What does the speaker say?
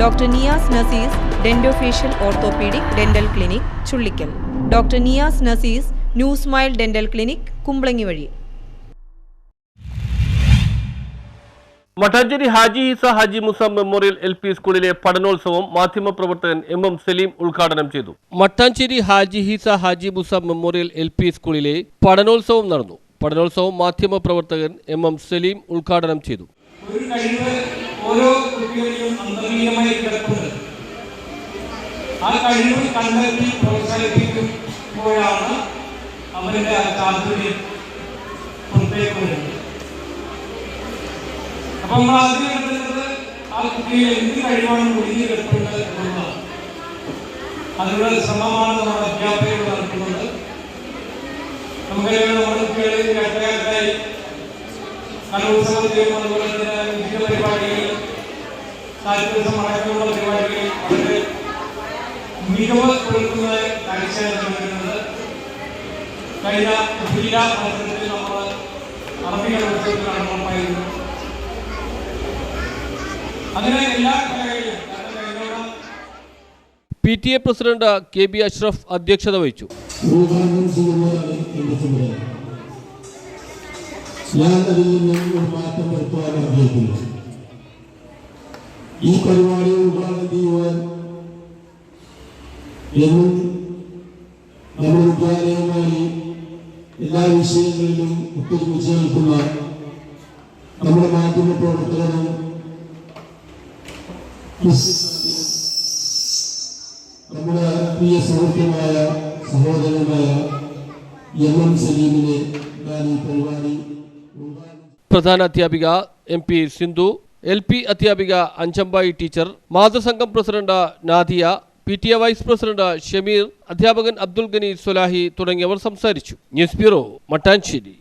Doctor Niyas Nasees dentofacial orthopaedic dental clinic Chullikkal. Doctor Niyas Nasees new smile dental clinic Kumbalangi വഴി. Mattancherry Haji Isa Haji Musa memorial L P സ്കൂളിലെ പഠനോത്സവം മാധ്യമപ്രവർത്തകൻ M M Saleem ഉദ്ഘാടനം ചെയ്തു. Mattancherry Haji Isa Haji Musa memorial L P സ്കൂളിലെ പഠനോത്സവം നടന്നു. പഠനോത്സവം മാധ്യമപ്രവർത്തകൻ എം എം സലീം ഉദ്ഘാടനം ചെയ്തു. കുട്ടികളിലും അന്തർലീയമായി കിടക്കുന്നത്. ആ കഴിവ് കണ്ടെത്തി പ്രോത്സാഹിപ്പിക്കുമ്പോഴാണ് അവരുടെ ആ താല്പര്യം പുറത്തേക്ക് വരുന്നത്. അപ്പൊ നമ്മൾ ആദ്യം കണ്ടെത്തുന്നത് ആ കുട്ടിയിൽ എന്ത് കഴിവാണ് ഒഴിഞ്ഞു കിടക്കുന്നത് എന്നുള്ളതാണ്. അതിനുള്ള ശ്രമമാണ് നമ്മുടെ അധ്യാപകർ നടത്തുന്നത്. നമുക്കറിയാം നമ്മുടെ കുട്ടികളിൽ പരിപാടികളിൽ സാഹിത്യോത്സവം അടക്കമുള്ള പരിപാടികളിൽ വളരെ മികവ് കഴിഞ്ഞ മത്സരത്തിൽ നമ്മൾ എല്ലാ കലകളിലും P T A president K B Ashraf അധ്യക്ഷത വഹിച്ചു. ഞാൻ അതിൽ നിന്നും ഒരു മാറ്റം വരുത്തുവാൻ ആഗ്രഹിക്കുന്നു. ഈ പരിപാടി ഉദ്ഘാടനം ചെയ്യുവാൻ എന്നും നമ്മുടെ വിദ്യാലയവുമായി എല്ലാ വിഷയങ്ങളിലും ഒത്തൊരുമിച്ച് നിൽക്കുന്ന നമ്മുടെ മാധ്യമ പ്രവർത്തകരും നമ്മുടെ പ്രിയ സുഹൃത്തുമായ സഹോദരനായ എം എം സലീമിനെ ഞാൻ ഈ പരിപാടി പ്രധാന അധ്യാപിക M P Sindhu L P അധ്യാപിക അഞ്ചമ്പായി teacher മാതൃസംഘം president Nadia P T A vice president Shameer അധ്യാപകൻ അബ്ദുൽ ഗനി സുലാഹി തുടങ്ങിയവർ സംസാരിച്ചു. News bureau Mattancherry.